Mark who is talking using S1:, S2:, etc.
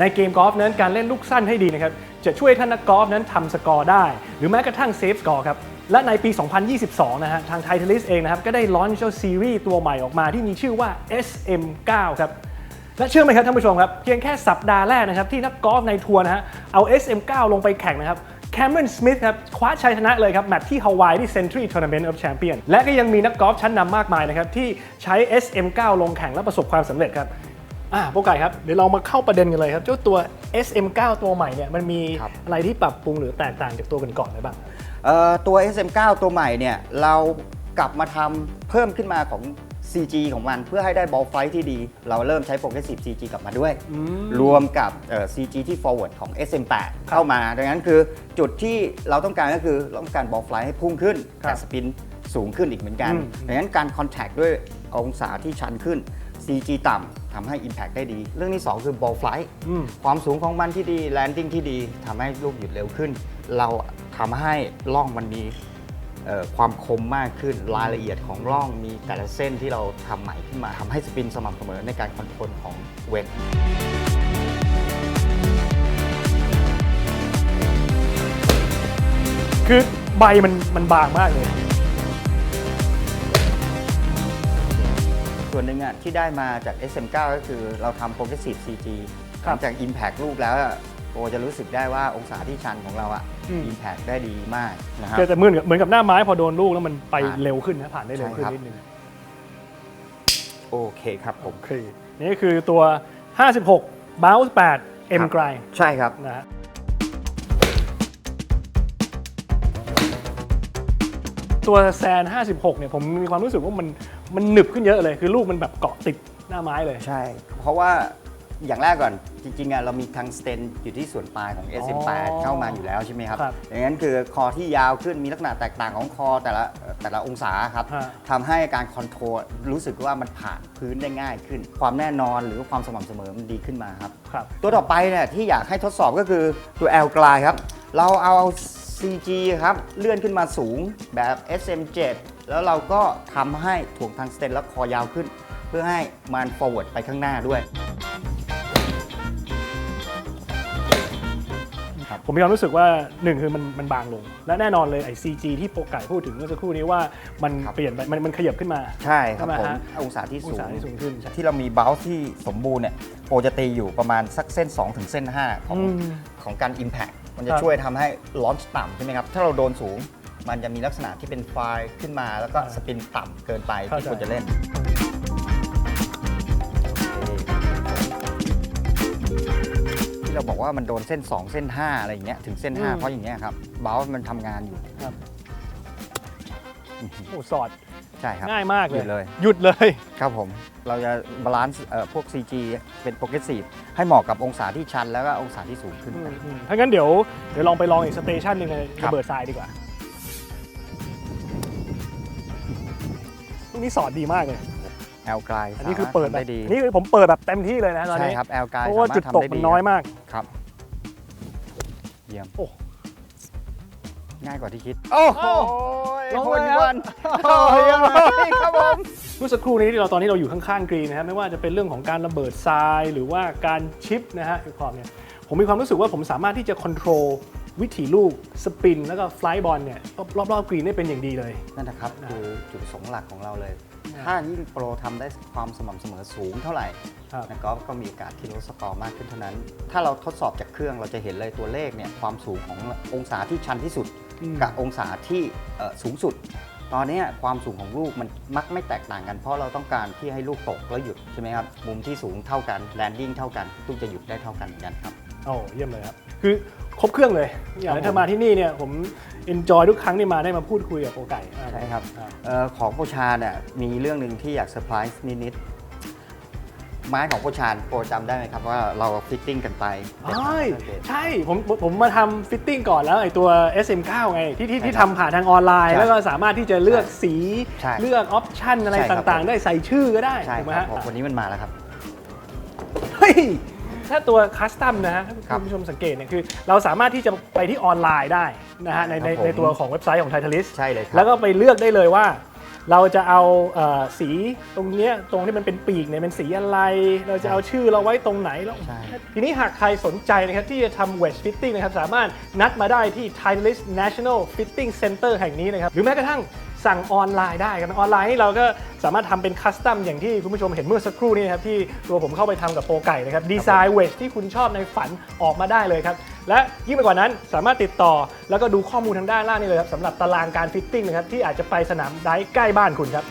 S1: ในเกมกอล์ฟนั้นการเล่นลูกสั้นให้ดีนะครับจะช่วยท่านนักกอล์ฟนั้นทำสกอร์ได้ หรือแม้กระทั่งเซฟสกอร์ครับและในปี 2022 นะฮะทางไททลิสเองนะครับก็ได้ลอนเจ้าซีรีส์ตัวใหม่ออกมาที่มีชื่อว่า SM9 ครับและเชื่อไหมครับท่านผู้ชมครับ เพียงแค่สัปดาห์แรกนะครับที่นักกอล์ฟในทัวร์นะฮะเอา SM9 ลงไปแข่งนะครับแคม e รอนสมิธครับคว้าชัยชนะเลยครับ แมตช์ที่ฮาวายที่ Century Tournament of Champion และก็ยังมีนักกอล์ฟชั้นนำมากมายนะครับที่ใช้ SM9 ลงแข่งและประสบความสำเร็จครับ อ่าโปรไก่ครับ เดี๋ยวเรามาเข้าประเด็นกันเลยครับ เจ้าตัว SM9 ตัวใหม่เนี่ยมันมี
S2: ครับ
S1: อะไรที่ปรับปรุงหรือแตกต่างจากตัวก่อนๆไหมบ้าง
S2: เอ่อตัว SM9 ตัวใหม่เนี่ยเรากลับมาทำเพิ่มขึ้นมาของ CG ของมันเพื่อให้ได้บอลไฟที่ดี เราเริ่มใช้ Progressive CG กลับมาด้วย รวมกับเอ่อ CG ที่ forward ของ SM8 เข้ามา ดังนั้นคือจุดที่เราต้องการก็คือเราต้องการบอลไฟให้พุ่งขึ้น
S1: ครับ
S2: แต่สปินสูงขึ้นอีกเหมือนกัน
S1: อืม
S2: ดังนั้นการคอนแทคด้วยองศาที่ชันขึ้น CG ต่ำทำให้ Impact ได้ดี เรื่องที่ 2 คือบอลไฟ
S1: อืม
S2: ความสูงของมันที่ดีแลนดิ้งที่ดีทำให้ลูกหยุดเร็วขึ้น เราทำให้ล่องมันมีเอ่อความคมมากขึ้น รายละเอียดของล่องมีแต่ละเส้นที่เราทำใหม่ขึ้นมาทำให้สปินสม่ำเสมอในการคอนโทรลของเวท
S1: คือใบมันมันบางมากเลย
S2: ส่วนหนึ่งอะที่ได้มาจาก SM9 ก็คือเราทำ Progressive CG
S1: ค
S2: ห
S1: รับ
S2: ลังจาก Impact ลูกแล้วอะโอจะรู้สึกได้ว่าองศาที่ชันของเราอะ
S1: อืม
S2: Impact ได้ดีมากนะครับ
S1: แต่เหมือนกับเหมือนกับหน้าไม้พอโดนลูกแล้วมันไป
S2: ผ่าน
S1: เร็วขึ้นนะผ่านได้เร็วขึ้น
S2: ใช่ครับ
S1: นิดนึง
S2: โอเคครับผม
S1: โอเคนี่คือตัว 56 bounce 8 M grind
S2: ใช่ครับ
S1: นะฮะ ตัวแซน 56 เนี่ยผมมีความรู้สึกว่ามันมันหนึบขึ้นเยอะเลย คือลูกมันแบบเกาะติดหน้าไม้เลย
S2: ใช่ เพราะว่าอย่างแรกก่อนจริงๆอะเรามีทางสเตนอยู่ที่ส่วนปลายของ SM8
S1: อ๋อ
S2: เข้ามาอยู่แล้วใช่ไหมครับ
S1: ครับ
S2: ดังนั้นคือคอที่ยาวขึ้นมีลักษณะแตกต่างของคอแต่ละแต่ละองศาครับ
S1: ฮะ
S2: ทำให้การคอนโทรลรู้สึกว่ามันผ่านพื้นได้ง่ายขึ้น ความแน่นอนหรือความสม่ำเสมอมันดีขึ้นมาครับ
S1: ครับ
S2: ตัวต่อไปเนี่ยที่อยากให้ทดสอบก็คือตัว L กลายครับ เราเอา CG ครับ เลื่อนขึ้นมาสูงแบบ SM7 แล้วเราก็ทำให้ถ่วงทางสเตนแล้วคอยาวขึ้น เพื่อให้มัน forward ไปข้างหน้าด้วย
S1: ผมมีความรู้สึกว่าหนึ่งคือมันมันบางลง และแน่นอนเลยไอ้ CG ที่โปรไก่พูดถึงเมื่อสักครู่นี้ว่ามัน
S2: ครับ
S1: เปลี่ยนไปมันมันขยับขึ้นมา
S2: ใช่ครับ
S1: ใช่ไหม
S2: ผม
S1: ฮะ
S2: องศาที่
S1: อง
S2: สูง
S1: ศาที่สูงขึ้นใช่
S2: ที่เรามีบ o ลที่สมบูรณ์เนี่ยโปรจะตีอยู่ประมาณสักเส้น 2 ถึงเส้น 5 ของ
S1: อืม
S2: ของการ Impact มันจะ
S1: ครับ
S2: ช่วยทำให้ลอนช์ต่ำใช่ไหมครับ ถ้าเราโดนสูง มันจะมีลักษณะที่เป็นไฟล์ขึ้นมา แล้วก็
S1: อ่า
S2: สปินต่ำเกินไป
S1: เข้า
S2: ที่
S1: ใจ
S2: ควรจะเล่นโอเคที่เราบอกว่ามันโดนเส้น 2 เส้น 5 อะไรอย่างเงี้ยถึงเส้น5เพราะอย่างเงี้ยครับบ o ลมันทำงานอยู่
S1: ครับโอ้สอด
S2: ใช่ครับ
S1: ง่ายมากเลย
S2: หยุดเลย
S1: หยุดเลย
S2: ครับผม เราจะบาลานซ์เอ่อพวก CG เป็นโปรเกรสซีฟให้เหมาะกับองศาที่ชันแล้วก็องศาที่สูงขึ้น
S1: อื
S2: ไป
S1: มอืมถ้างั้นเดี๋ยวเดี๋ยวลองไปลองอีกสเตชันหนึ่งเลย
S2: ครั
S1: ระ
S2: บ
S1: เบิดทรายดีกว่าลูกนี้สอดดีมาก เลย
S2: แอลกลาย
S1: อันนี้คือเปิด
S2: ทำ
S1: แบบ
S2: ได้ดี
S1: อันนี่คือผมเปิดแบบเต็มที่เลยนะตอน
S2: ใช่
S1: นี้
S2: ครับแอลกลาย
S1: เพราะว่าจุดตกมันน้อยมาก
S2: ครับ เยี่ยม
S1: โอ้
S2: ง่ายกว่าที่คิด โอ้โห
S1: ลง
S2: โห
S1: เลย
S2: น
S1: ครับ
S2: วันโอ้ยเยี่ยมเลยครับผม
S1: เมื่อสักครู่นี้ที่เราตอนนี้เราอยู่ข้างๆกรีนนะครับไม่ว่าจะเป็นเรื่องของการระเบิดทราย หรือว่าการชิปนะฮะคือความเนี่ยผมมีความรู้สึกว่าผมสามารถที่จะควบคุมวิถีลูกสปิน แล้วก็ฟลายบอลเนี่ยรอบๆกรีนได้เป็นอย่างดีเลย
S2: นั่นนะครับ
S1: นะ
S2: คือจุดประสงค์หลักของเราเลย
S1: นะ
S2: ถ้ายิ่งโปรทำได้ความสม่ำเสมอสูงเท่าไหร่
S1: ครับ
S2: นักกอล์ฟก็มีโอกาสที่ลดสกอร์มากขึ้นเท่านั้น ถ้าเราทดสอบจากเครื่องเราจะเห็นเลยตัวเลขเนี่ยความสูงขององศาที่ชันที่สุด
S1: อืม
S2: กับองศาที่เอ่อสูงสุด ตอนเนี้ยความสูงของลูกมันมักไม่แตกต่างกัน เพราะเราต้องการที่ให้ลูกตกแล้วหยุดใช่ไหมครับ มุมที่สูงเท่ากันแลนดิ้งเท่ากันลูกจะหยุดได้เท่ากันเหมือนกันครับ
S1: โอ้เยี่ยมเลยครับ คือครบเครื่องเลย อย่าง
S2: ครับผม
S1: ถ้ามาที่นี่เนี่ยผมเอนจอยทุกครั้งที่มาได้มาพูดคุยกับโปรไก่มาก
S2: ใช่ครับ
S1: ครับ
S2: เอ่อของโปรชาเนี่ยมีเรื่องหนึ่งที่อยากเซอร์ไพรส์นิดๆ ไม้ของโปรชานโปรจำได้ไหมครับว่าเราฟิตติ้งกันไป
S1: ใช่ใช่ผมผมมาทำฟิตติ้งก่อนแล้วไอ้ตัว SM9 ไงที่ที่ที่
S2: ใช่ครับ
S1: ทำผ่านทางออนไลน์
S2: ใช่
S1: แล้วก็สามารถที่จะเลือกสี
S2: ใช่
S1: เลือกออปชันอะไร
S2: ใช่ครับ
S1: ต่างๆ ได้ใส่ชื่อก็ได้
S2: ใช่
S1: ถูกไหม
S2: ครับ
S1: ฮะ
S2: ผมวันนี้มันมาแล้วครับ
S1: เฮ้ยถ้าตัวคัสตัมนะฮะ
S2: ครั
S1: คุ
S2: บ
S1: ณผู้ชมสังเกตเนี่ยคือ เราสามารถที่จะไปที่ออนไลน์ได้นะฮะในใน
S2: ครับผม
S1: ในตัวของเว็บไซต์ของ Titalis
S2: ใช่เลยครับ
S1: แล้วก็ไปเลือกได้เลยว่า เราจะเอาเออสีตรงนี้ตรงที่มันเป็นปีกเนี่ยเป็นสีอะไร เราจะเอาชื่อเราไว้ตรงไหนแล้วทีนี้หากใครสนใจนะครับที่จะทำ wedge fitting นะครับสามารถนัดมาได้ที่ Titleist National Fitting Center แห่งนี้นะครับหรือแม้กระทั่ง สั่งออนไลน์ได้ครับออนไลน์นี่เราก็สามารถทำเป็นคัสตัมอย่างที่คุณผู้ชมเห็นเมื่อสักครู่นี้นะครับที่ตัวผมเข้าไปทำกับโปรไก่นะครับดีไซน์เวทที่คุณชอบในฝันออกมาได้เลยครับและยิ่งไปกว่านั้นสามารถติดต่อ แล้วก็ดูข้อมูลทางด้านล่างนี่เลยครับสำหรับตารางการฟิตติ้งนะครับที่อาจจะไปสนามได้ใกล้บ้านคุณครับ